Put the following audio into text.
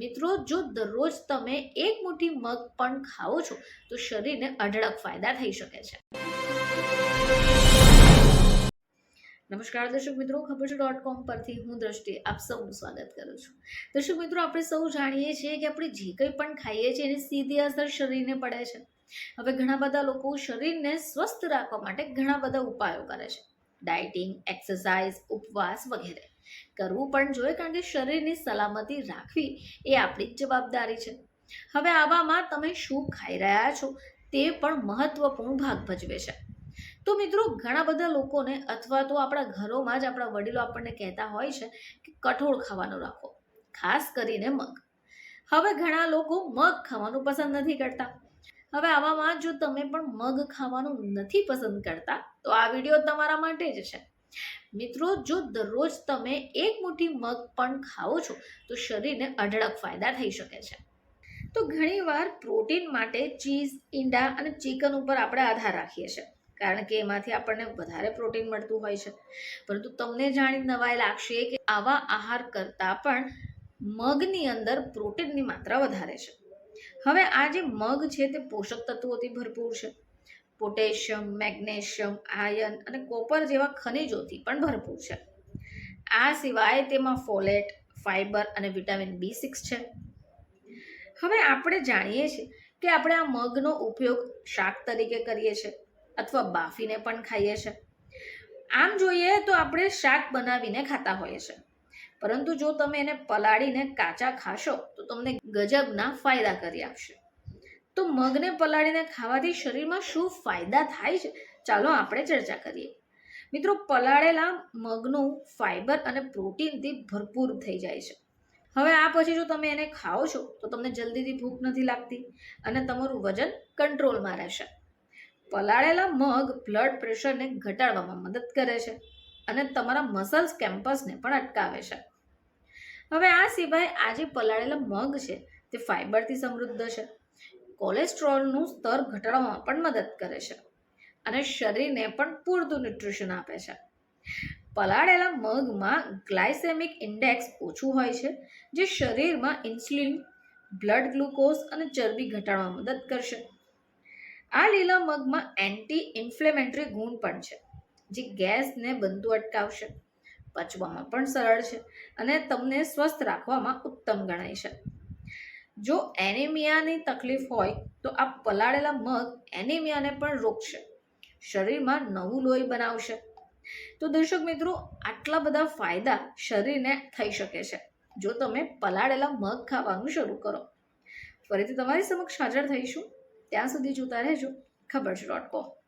મિત્રો, જો દરરોજ તમે એક મુઠ્ઠી મગ પણ ખાઓ છો, તો શરીરને અઢળક ફાયદા થઈ શકે છે. નમસ્કાર દર્શક મિત્રો, ખબર છે. ડોટ કોમ પરથી હું દ્રષ્ટિ આપ સૌનું સ્વાગત કરું છું. દર્શક મિત્રો, આપણે સૌ જાણીએ છીએ કે આપણે જે કંઈ પણ ખાઈએ છીએ, એની સીધી અસર શરીરને પડે છે. હવે ઘણા બધા લોકો શરીરને સ્વસ્થ રાખવા માટે ઘણા બધા ઉપાયો કરે છે. ડાયટિંગ, એક્સરસાઇઝ, ઉપવાસ વગેરે. કરવું પણ જોઈએ કારણ કે શરીરની સલામતી રાખવી એ આપણી જ જવાબદારી છે. હવે આવામાં તમે શું ખાઈ રહ્યા છો તે પણ મહત્વપૂર્ણ ભાગ ભજવે છે. તો મિત્રો, ઘણા બધા લોકોને અથવા તો આપણા ઘરોમાં જ આપણા વડીલો આપણને કહેતા હોય છે કે કઠોળ ખાવાનું રાખો, ખાસ કરીને મગ. હવે ઘણા લોકો મગ ખાવાનું પસંદ નથી કરતા. હવે આવામાં જો તમે પણ મગ ખાવાનું નથી પસંદ કરતા, તો આ વીડિયો તમારા માટે જ છે. મિત્રો, જો દરરોજ તમે એક મુઠ્ઠી મગ પણ ખાઓ છો, તો શરીરને અઢળક ફાયદા થઈ શકે છે. તો ઘણીવાર પ્રોટીન માટે ચીઝ, ઈંડા અને ચિકન ઉપર આપણે આધાર રાખીએ છીએ, કારણ કે એમાંથી આપણને વધારે પ્રોટીન મળતું હોય છે. પરંતુ તમને જાણી નવાઈ લાગશે કે આવા આહાર કરતાં પણ મગની અંદર પ્રોટીનની માત્રા વધારે છે. હવે આ જે મગ છે તે પોષક તત્વોથી ભરપૂર છે. પોટેશિયમ, મેગ્નેશિયમ આયર્ન અને કોપર જેવા ખનિજોથી પણ ભરપૂર છે. આ સિવાય તેમાં ફોલેટ ફાઇબર અને વિટામિન બી સિક્સ છે. હવે આપણે જાણીએ છીએ કે આપણે આ મગનો ઉપયોગ શાક તરીકે કરીએ છીએ અથવા બાફીને પણ ખાઈએ છીએ. આમ જોઈએ તો આપણે શાક બનાવીને ખાતા હોઈએ છીએ. પરંતુ જો તમે એને પલાળીને કાચા ખાશો, તો તમને ગજબના ફાયદા કરી આપશે. તો મગને પલાળીને ખાવાથી શરીરમાં શું ફાયદા થાય છે? ચાલો આપણે ચર્ચા કરીએ. મિત્રો, પલાળેલા મગનું ફાઈબર અને પ્રોટીનથી ભરપૂર થઈ જાય છે. હવે આ પછી જો તમે એને ખાઓ છો, તો તમને જલ્દીથી ભૂખ નથી લાગતી અને તમારું વજન કંટ્રોલમાં રહેશે. પલાળેલા મગ બ્લડ પ્રેશરને ઘટાડવામાં મદદ કરે છે અને તમારા મસલ્સ, કેમ્પસને પણ અટકાવે છે. હવે આ સિવાય આ જે પલાળેલા મગ છે, તે ફાઇબરથી સમૃદ્ધ છે. કોલેસ્ટ્રોલનું સ્તર ઘટાડવામાં પણ મદદ કરે છે અને શરીરને પણ પૂરતું ન્યુટ્રિશન આપે છે. પલાળેલા મગમાં ગ્લાયસેમિક ઇન્ડેક્સ ઓછું હોય છે, જે શરીરમાં ઇન્સ્યુલિન બ્લડ ગ્લુકોઝ અને ચરબી ઘટાડવામાં મદદ કરશે. આ લીલા મગમાં એન્ટી ઇન્ફ્લેમેટરી ગુણ પણ છે, જે ગેસને બનતું અટકાવશે. પચવામાં પણ સરળ છે અને તમને સ્વસ્થ રાખવામાં ઉત્તમ ગણાય છે. જો એનિમિયાની તકલીફ હોય તો આ પલાળેલા મગ એનિમિયાને પણ રોકશે. શરીરમાં નવું લોહી બનાવશે. તો દર્શક મિત્રો, આટલા બધા ફાયદા શરીરને થઈ શકે છે. જો તમે પલાળેલા મગ ખાવાનું શરૂ કરો. ફરીથી તમારી સમક્ષ હાજર થઈશું. ત્યાં સુધી જોતા રહેજો. ખબર છે ડોટ કોમ.